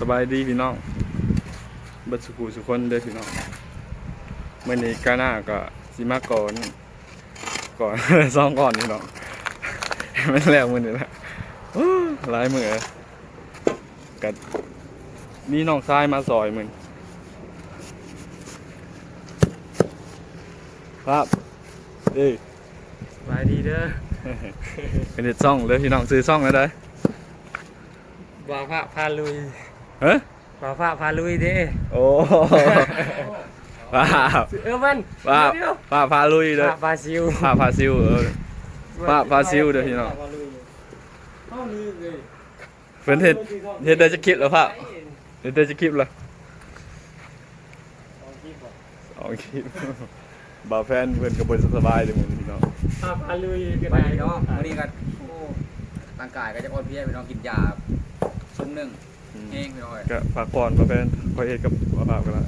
สบายดีพี่น้องเบัดสุขุสุคนเด้อพี่น้องเมื่อนี้กาหน้าก็สิมาก่อนก่อน ซ่องก่อนพี่น้องไม่แล้วมือนี่แหละอู้หลายมือกัมีน้องชายมาซอยมึงครับเอ้ยสบายดีเด้อเป็นเด็ดซ่องเลยพี่น้องซื้อซ่องแล้วได้อบ่าวพระพาลุย เฮ้ยบ่าวพระพาลุยเด้โอ้ว้าวเออมันว้าวเดี๋ยวพาพาลุยๆเลยพระพาซิวพาพาซิวเออพระพาซิวเด้อพี่น้องพาลุยเอ้าลืมเลยเพิ่นเฮ็ดเฮ็ดได้จะคลิปแล้วพะเฮ็ดได้จะคลิปแล้วเอาคลิปก่อนสองคลิปบ่าวแฟนเพิ่นก็บ่สบายเลยมื้อนี้พี่น้องพระพาลุยกันไปเนาะวันนี้ก็โอ้ร่างกายก็จะอ่อนเพลียไปน้องกินยาซุ่มหนึ่ง อืมเองไปหน่อยก็ฝากก่อนบ่าวแฟนขอเฮ็ดกับบ่าวภาพกันละ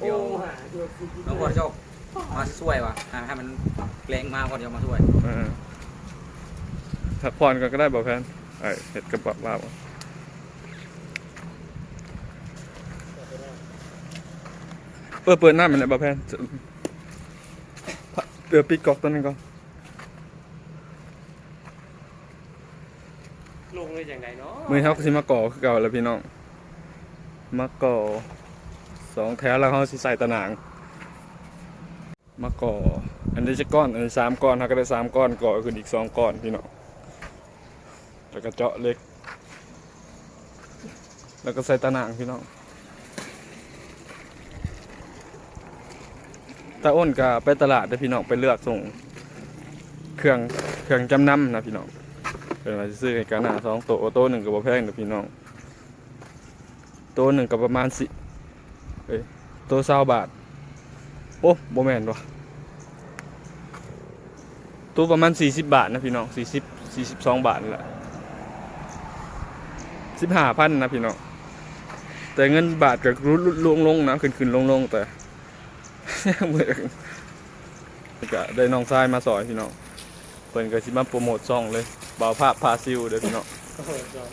โอ้หาตัวสิน้องพอจะมาช่วยวะให้ให้มันเกรงมากก่อนเดี๋ยวมาช่วยเออพักผ่อนก่อนก็ได้บ่าวแฟนเอ้ยเฮ็ดกับบ่าวภาพเปิดเปิดหน้ามันเลยบ่าวแฟนเดี๋ยวปิดก๊อกตัวนึงก่อน ลงเลยจังไดเนาะมือเฮาก็สิมาก่อคือเก่าแล้วพี่น้องมาก่อสองแถวแล้วเขาสิใส่ตะหนางมาก่ออันนี้จะก้อนอันนี้สามก้อนเขาก็ได้สามก้อนก่อขึ้นอีกสองก้อนพี่น้องแล้วก็เจาะเล็ก แล้วก็ใส่ตะหนางพี่น้องตาอ้นก็ไปตลาดเด้พี่น้องไปเลือกส่งเครื่องเครื่องจำนำนะพี่น้อง เป็นว่าซื้อให้กันหนาสองโตโตหนึ่งกับบ่แพงเด้อพี่น้องโตหนึ่งกับประมาณสิเอ้ยโตเศร้าบาท โอ้โบแมนวะตัวประมาณสี่สิบบาทนะพี่น้องสี่สิบสี่สิบสองบาทแหละสิบห้าพันนะพี่น้องแต่เงินบาทก็รุดลงลงนะขึ้นขึ้นลงลงแต่เหมือนก็ได้น้องชายมาสอยพี่น้องเพิ่นก็สิมาโปรโมทซ่องเลย บ่าวภาพพาซิวเด้อพี่น้องโอ้โหจอม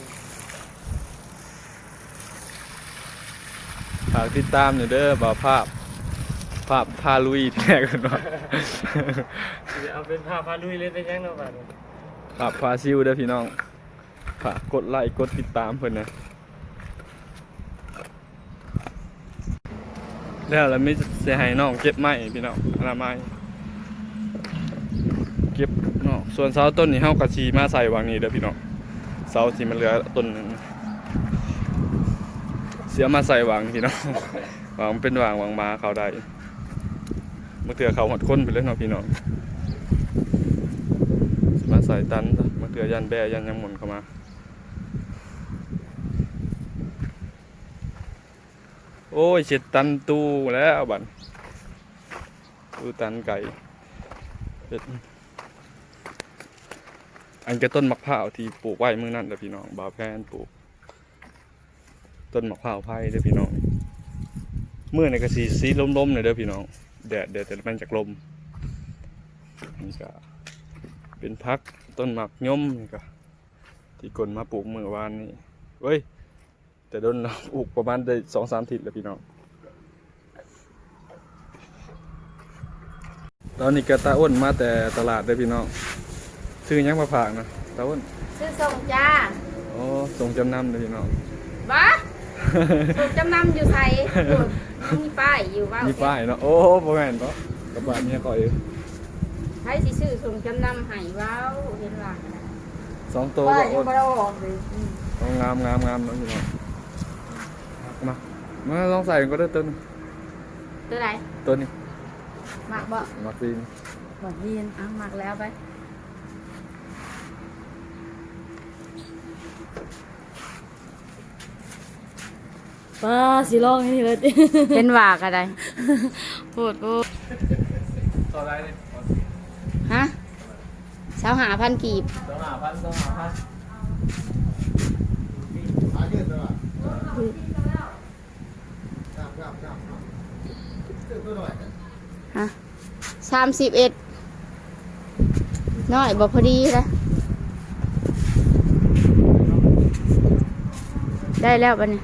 ฝากติดตามอยู่เด้อบ่าวภาพ ภาพพาลุยแท้กันว่าสิเอาเป็นพระพาลุยเลยเป็นยังเนาะบัดนี้ฝากพาซิวเด้อพี่น้องฝากกดไลค์กดติดตามเพิ่นนะแล้วแล้วมีเสียหายน้องเก็บไม้พี่น้องอนามัยเก็บเนาะ ส่วนเสาต้นนี้เฮากะสีมาใส่วางนี้เด้อพี่น้องเสาที่มันเหลือต้นหนึงเสียมาใส่วางพี่น้องวางเป็นวางวางมาเขาได้เมื่อเถือเขาหดค้นไปเลยเนาะพี่น้องสมาใส่ตันซะเมื่อเถือยันแบยันยังหมุนเข้ามาโอ้ยเจ็ดตันตู้แล้วบันตู้ตันไก่เจ็ด อันก็ต้นมะพร้าวที่ปลูกไว้เมื่อนั้นเด้อพี่น้องบ่าวแพนปลูก ต้นมะพร้าวไผ่เด้อพี่น้องเมื่อในกระสีสีลมๆเลยเด้อพี่น้องแดดแดดแต่มันจากลมนี่ก็เป็นพักต้นหมักย่อมนี่ก็ที่กลมาปลูกเมื่อวานนี้เว้ยแต่โดนเราปลูกประมาณได้สองสามทิศแล้วพี่น้องตอนนี้กระตาอ้นมาแต่ตลาดเด้พี่น้อง ซื้อหยังมาผากนะตาอ้นซื้อส่งจ้าโอ้ส่งจำนำเด้อพี่น้อง บ้าส่งจำนำอยู่ไทยอยู่มีป้ายอยู่ว่ามีป้ายเนาะโอ้บ่แม่นเนาะกระบะเมียก่อยใครสิซื้อส่งจำนำให้ว้าวเห็นว่าสองตัวป้าก็ยยัอ้งนไม่ได้ออกเลยอืมเอางามงามงามเนาะพี่น้องมามาลองใส่ก็ได้ตัวนี้ตัวไหนตัวนี้ หมักบ่มาฟีนบ่เรียนอะหมักแล้วไป ป้าสิลองให้นี่เลยติเป็นว่าก็ได้พูดพูดต่อได้เลยฮะสาวหาพันกีบต่อหาพันต่อหาพันฮะสามสิบเอ็ดน้อยบ่พอดีนะได้แล้วบัดนี้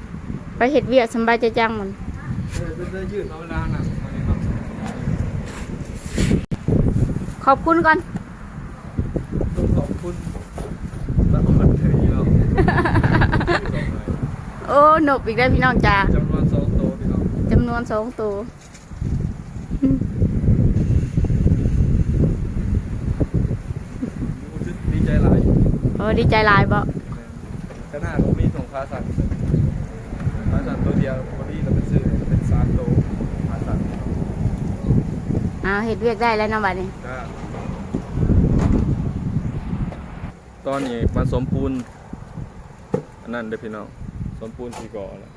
ไปเฮ็ดเวียกสำบายใจจังมันเออจะยืดเอาเวลาหนักมาเลยครับขอบคุณก่อนต้องขอบคุณแล้วมันเทยเราโอ้หนบอีกแล้วพี่น้องจ้าจำนวนสองโตวพี่น้องจำนวนสองตัวรู้สึกดีใจหลายโอ้ดีใจหลายบ่ขนาดผมมีส่งพาสัตว์พาสัตว์ตัว เดียวพอดีเราไปซื้อเป็นสามโตวพาสัตว์อ้าวเฮ็ดเวียกได้แล้วเนาะบัดนี้ จ้าตอนนี้มาสมปูนอันนั้นเด้อพี่น้อง สมปูนสีก่อแล้ว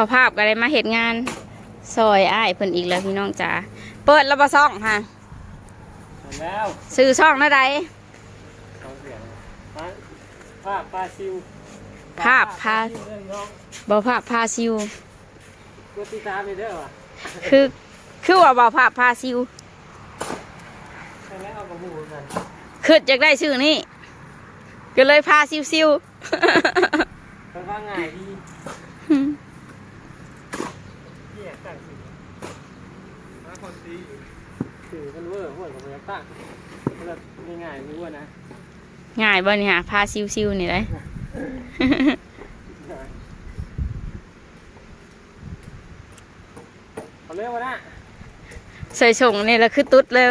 พอภาพก็ได้มาเฮ็ดงานซอยอ้ายเพิ่นอีกแล้วพี่น้องจ๋าเปิดแล้วบ่ซ่องค่ะเสร็จแล้วซื้อซ่องนะใดสองเสียงภาพภาพปลาซิวภาพพาซิวเรื่องน้องบ่ภาพพาซิวกดติดตามไปเด้อว่ะคือคือว่าบ่ภาพพาซิวใช่แล้วเอากระหูกันคืออยากได้ชื่อนี้ก็เลยพาซิวซิวค่อนข้างง่ายดี ที่อยากตั้งชื่อถ้าคนตีอยู่สื่อกันเวอร์หัวกับพยักตั้งแล้วง่ายๆรู้ว่านะง่ายบ่เนี่ยพาซิวๆนี่เลย เอาเร็วมานะใส่ส่งนี่ละคือตุ๊ดเลย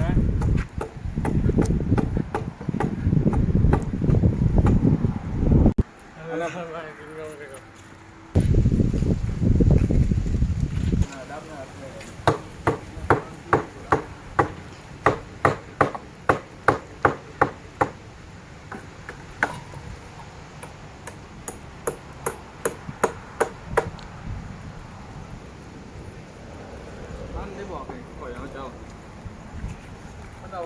นะเอาละเพิ่มมากินนมกันก่อน ท่านได้บอกให้ข่อยเอาเจ้ามันเอา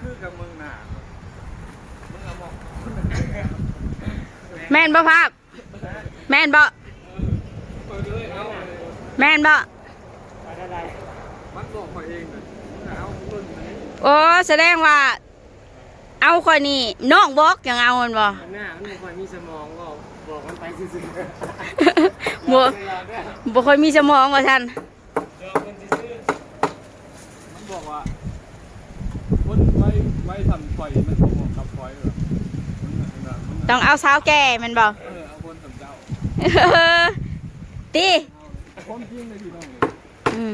คือกับมึงหนามึงเอาบอก แม่ นบ่ภาพ แม่นบ่เปิดเลยเอาแม่นบ่ไปได้ไรมันบอกข่อยเองเลยมึงเอาเบิ่งอันนี้โอ้แสดงว่า เอาคนนี้น้องบอกยังเอามันบ่มันหน้ามันไม่ค่อยมีสมองก็บอกมันไปซื่อบ่ๆบ่ค่อยมีสมองว่าท่านเจอมันซื่อมันบอกว่าคนไว้ไว้ทำข่อยมันบอกกับข่อยเหรอ ต้องเอาสาวแก่แมันบ่เออเอาคนทำเจ้าตีคนจริงเลยพี่น้องเลยอืม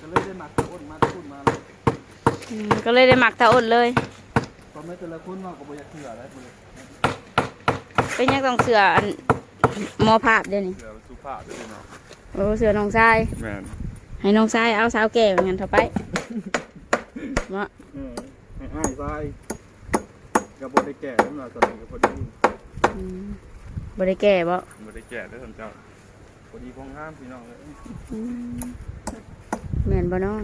ก็เลยได้หมักตะอ้นมาตะอ้นมาเลยอืมก็เลยได้หมักตาอ้นเลย ตอนไม่แต่ละคนว่าก็บ่อยากเชื่ออะไรบ่เลยเป็นยังต้องเสืออันหมอภาพเดี๋ยวนี้เชื่อสุภาพเลยพี่น้องโอ้เสือน้องชายแม่นให้น้องชายเอาสาวแก่เหมือนกันเถอะไปมาเออให้อ้ายทราย กับบได้แก่แล้วมาตอนนี้ก็พอดีอืมบ่ได้แก่บ่บได้แก่แล้วท่านเจ้าพอดีพองห้ามพี่น้องเลยอืมแม่นบ่เนาะ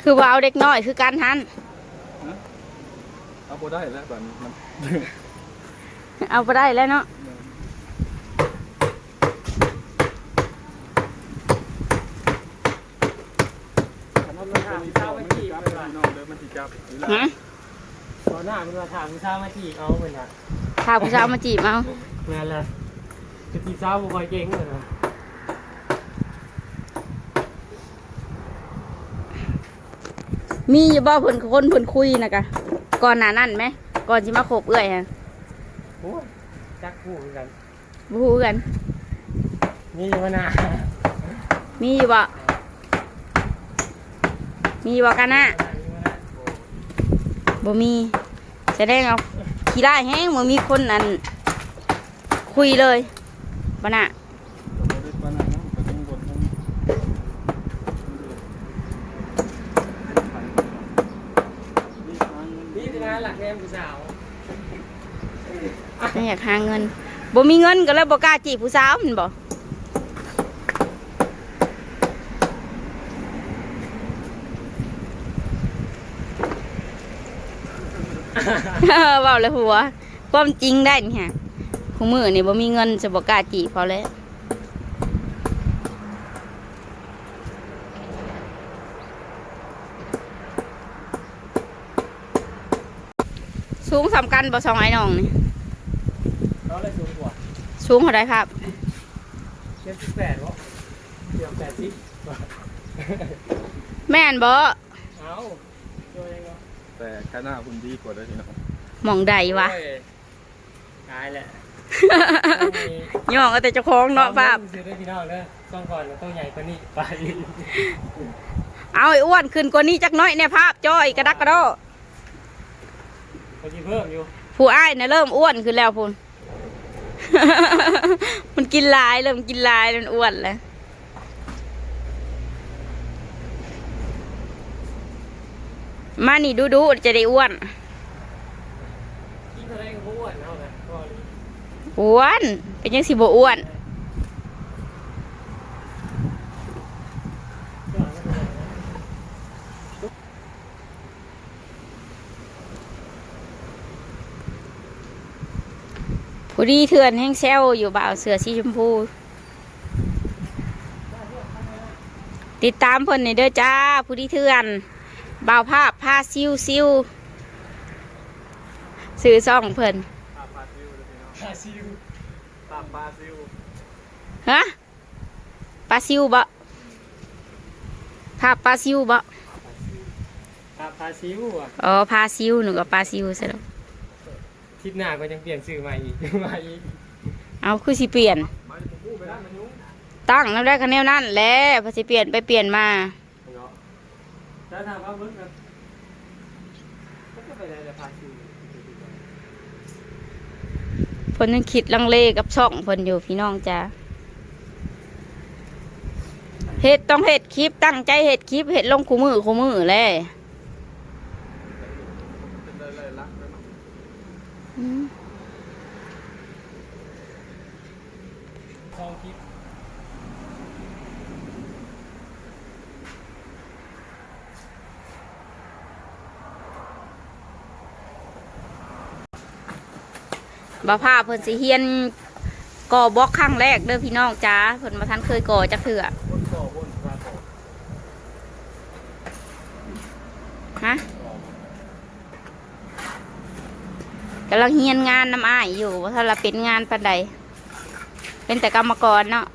คือว่าเอาเด็กน้อยคือการทันเอา บ่ได้แล้วแบบนี้มันเอาไปได้แล้วเนาะคันว่ามันมีเจ้ามันสิจับพี่น้องเด้อมันสิจับนี่แหละฮะตอนหน้ามันมาถามผู้สาวมาจีบเอาเหมือนน่ะถ้าผู้สาวมาจีบเอาเหมือนละคือจีบสาวบ่ค่อยเก่งเหมือนน่ะ มีอยู่บ่เพิ่นคนเพิ่นคุยนะกะก่อนหน้านั้นไหม ก่อนสิมาคบเอื้อยฮะโอ้ยจักคู่เหมือนกันบ่ฮู้กันนี่มันน่ะมีอยู่บ่มีอยู่บ่กันนะบ่มีแสดงเอาขี้ได้ายแฮงบ่มีคนอันคุยเลยบ่น่ะ บ่ได้ปานนั้นนะก็ต้องบนต้องนี่ทาง นี่คืองานหลักแนมผู้สาว ไม่อยากหาเงินบ่มีเงินก็เลยบ่กล้าจีบผู้สาวมันบ่เว้าเลยหัวความจริงได้นี่ฮะผู้มือนี่บ่มีเงินจะบ่กล้าจีบเขาแล้วสูงสำคัญบ่สองไอ้น้องนี่ เราเลยสูงกว่า สูงเท่าไรครับเจ็ดสิบแปดวะเกือบแปดสิบแม่นบ่เอาตัวยังไงแต่ข้างหน้าคุณดีกว่าเด้อพี่น้องหมองใดวะ โอ้ยตายแหละย่องเอาแต่เจ้าของเนาะภาพซื้อได้พี่น้องเด้อต้องก่อนเราต้องใหญ่กว่านี้ไปเอาไอ้อ้วนขึ้นกว่านี้จักหน้อยเนี่ยภาพจ้อยกระดักกระโดดพอดีเพิ่มอยู่ ผู้อ้ายเนี่ยเริ่มอ้วนขึ้นแล้วพุ่น มันกินหลายเริ่มกินหลายแล้วมันอ้วนแล้วมานี่ดูดูๆจะได้อ้วนกินอะไรก็อ้วนเอาเลยพอดีอ้วน เป็นยังสิบ่อ้วน ก่อนก็ได้นะ ผู้ดีเถื่อนแห้งแซวอยู่บ่าวเสือสีชมพู ติดตามเพิ่นในเด้อจ้า ผู้ดีเถื่อนบ่าวภาพผ้าซิวซิวซื้อซ่องเพิ่นปลาปลาซิวเลยพี่น้องปลาซิวปลาปลาซิวฮะปลาซิวบ่ภาพปลาซิวบ่ปลาปลาซิวอะอ๋อพาซิวหนูก็ปลาซิวซะแล้ว ทิศหน้าก็ยังเปลี่ยนชื่อใหม่อีกมาอีกเอาคือสิเปลี่ยน ตั้งแล้วได้คะแนนนั่นแหละพอสิเปลี่ยนไปเปลี่ยนมาเนาะแล้วถามว่าเบิ้งกันก็จะไปไหนแต่ปลาซิวเพิ่นยังคิดลังเลกับช่องเพิ่นอยู่พี่น้องจ้าเฮ็ดต้องเฮ็ดคลิปตั้งใจเฮ็ดคลิปเฮ็ดลงคู่มือคู่มือแหละอืม ทองทิพย์ บ่พาเพิ่นสิเฮียนก่อบล็อกครั้งแรกเด้อพี่น้องจ้าเพิ่นบ่ทันเคยก่อจักเทื่อฮะกำลังเฮียนงานน้ำอ้ายอยู่ว่าถ้าเราเป็นงานปานใดเป็นแต่กรรมกรเนาะ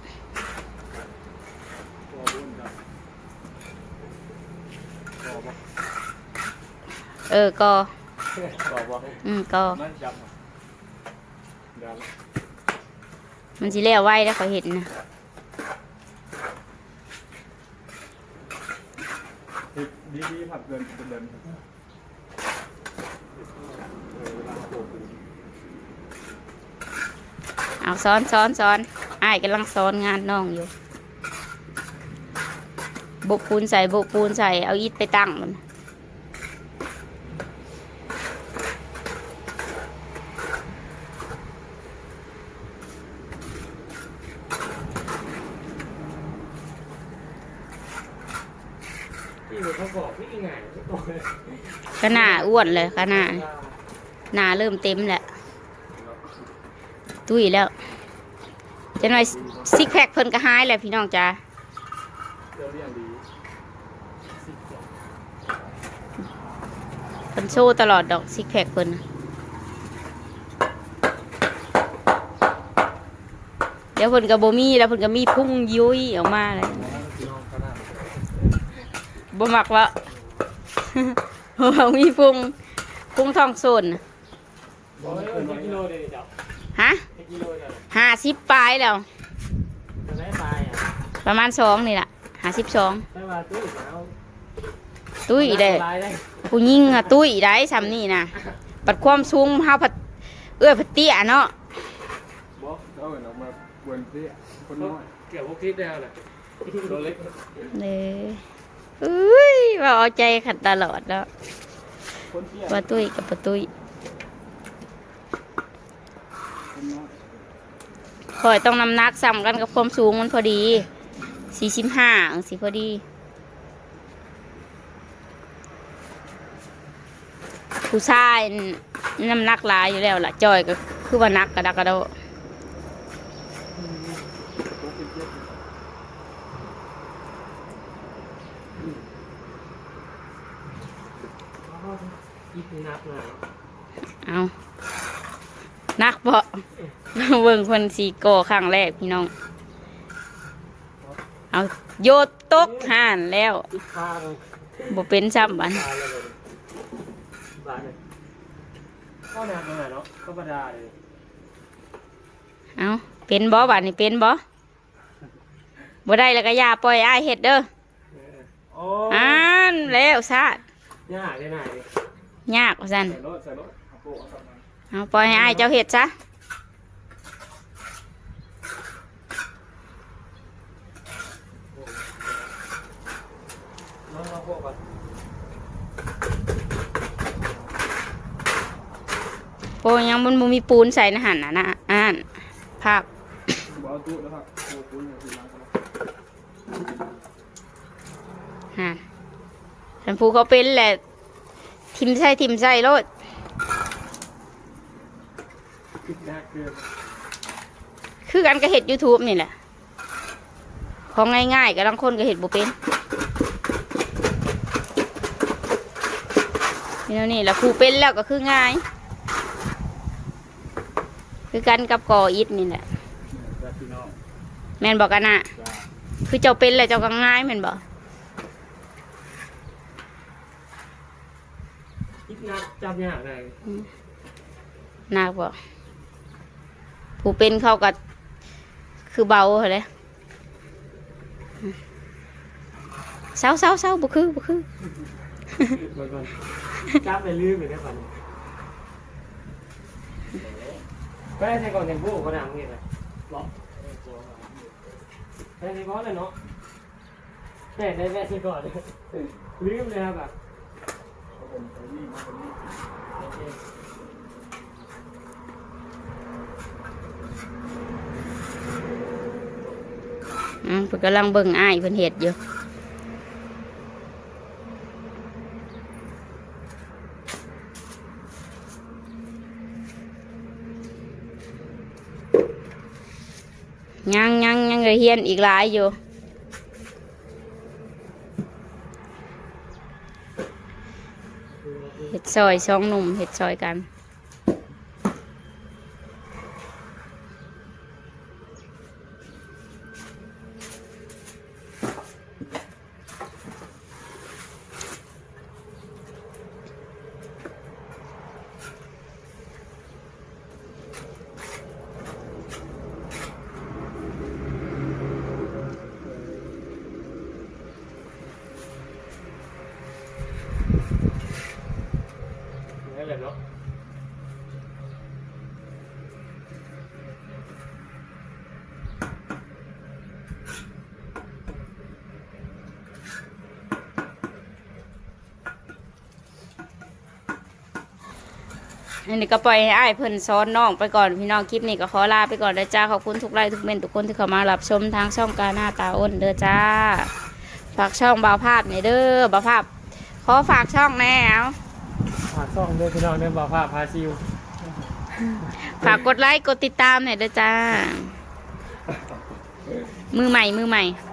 เออก็ก่ออืมก็มันจับอะเดี๋ยว มันสิแล้วไว้แล้วเขาเห็นนะดีดีผัดเดินเดินเอาซ้อนซ้อนซ้อนอ้ายกำลังซ้อนงานน้องอยู่โบกปูนใส่โบกปูนใส่เอาอิฐไปตั้งมัน ที่มันเขาบอกพี่ง่ายไม่ตรงเลย ก็หน้า อ้วนเลยก็หน้าหน้าเริ่มเต็มแหละตุ้ยแล้วจะหน่อยซิกแพคเพิ่นก็หายแหละพี่น้องจ้าเพิ่นโชว์ตลอดดอกซิกแพคเพิ่นเดี๋ยวเพิ่นก็บ่มีแล้วเพิ่นก็มีพุ่งยุ้ยออกมาเลยบ่มักวะ มักมีพุ่งพุ่งทองโซนน่ะบอกเลยว่าจะกิโลเดียวเจ้าฮะจะกิโลเดียวห้าสิบปลายแล้วจะได้ตายอะประมาณสองนี่ล่ะห้าสิบสองได้มาตุ้ยแล้วตุ้ยได้ตายได้ผู้หญิงอะตุ้ยได้ซ้ำนี่นะปัดความสูงเฮาผัดเอื้อผัดเตี้ยเนาะบอกเอาเหมือนออกมาบนเตี้ยคนน้อยเกี่ยวพวกทิศได้แล้วตัวเล็กเลย อุ้ยว่าเอาใจขัดตลอดแล้วคนเตี้ยว่าตุ้ยกับปะตุ้ยคนน้อยคอยต้องน้ำหนักซ้ำกันกับความสูงมันพอดีสี่สิบห้าสิพอดีผู้ชายน้ำหนักหลายอยู่แล้วล่ะจอยก็คือว่านักกระดักกระโดด ตัวเป็นเตี้ย อีกนับหน่อย เอานักบ่ เบิ่งคนสีโกอครั้งแรกพี่น้อง เอาโยดตกห่านแล้วอีกฟางบ่เป็นซ้ำบันฟางเลยบาทเลยก็นับหน่อยเนาะก็ประดาเลยเอาเป็นบ่บัดนี่เป็นบ่บ่ได้แล้วก็อย่าปล่อยอ้ายเฮ็ดเด้อโอ้อ่านแล้วซาดยากได้ไหนยากว่าซั่นใส่รถใส่รถเอาโปะเอากลับมาเอาปล่อยให้อ้ายเจ้าเฮ็ดซะ น้องเรา พวกแบบโปยังมันบ่มีปูนใส่ในหั่นนะนะอ่านภาพบอกเอาตู้แล้วครับโอ้ปุ้ยเนี่ยคือล้านแล้วฮะฉันผูเขาเป็นแหละ ทิมใส่ทิมใส่โลดคิดแรกเกินคือกันก็เห็ด YouTube นี่แหละ ของง่ายๆกับลังคนก็เห็ดบ่เป็น นี่แล้วนี่แหละผู้เป็นแล้วก็คือง่าย คือกันกับก่ออิฐนี่แหละจ้าพี่น้องแม่นบอกกันน่ะจ้าคือเจ้าเป็นแล้วเจ้าก็ง่ายแม่นบอกคิดหนักจำยากเลยนาบอกผู้เป็นเขาก็คือเบาเลยเศร้าเศร้าเศร้าบุคือบุคือ บางคนจำไปลืมไปได้ป่ะเนี่ยได้ใช้ก่อนแต่งบูก็นำเงี้ยเลยหรอใช้ในบอสเลยเนาะแค่ได้แม่ใช้ก่อนลืมเลยครับแบบอืมเพิ่นกำลังเบิ่งอ้ายเพิ่นเห็ดอยู่ ยังยังยังเลยเฮียนอีกหลายอยู่ เห็ดซอยสองหนุ่มเห็ดซอยกัน อันนี้ก็ปล่อยให้อ้ายเพิ่นซ้อนน้องไปก่อนพี่น้องคลิปนี้ก็ขอลาไปก่อนเด้อจ้าขอบคุณทุกไลค์ทุกเมนทุกคนที่เข้ามารับชมทางช่องกาหน้าตาอ้นเด้อจ้า ฝากช่องบ่าวภาพนี่เด้อบ่าวภาพ ขอฝากช่องแน่เอาฝากซ่องด้วยพี่น้องเนี่ยบอกว่าพาซิวฝากกดไลค์กดติดตามหน่อยเด้อจ้า มือใหม่มือใหม่เ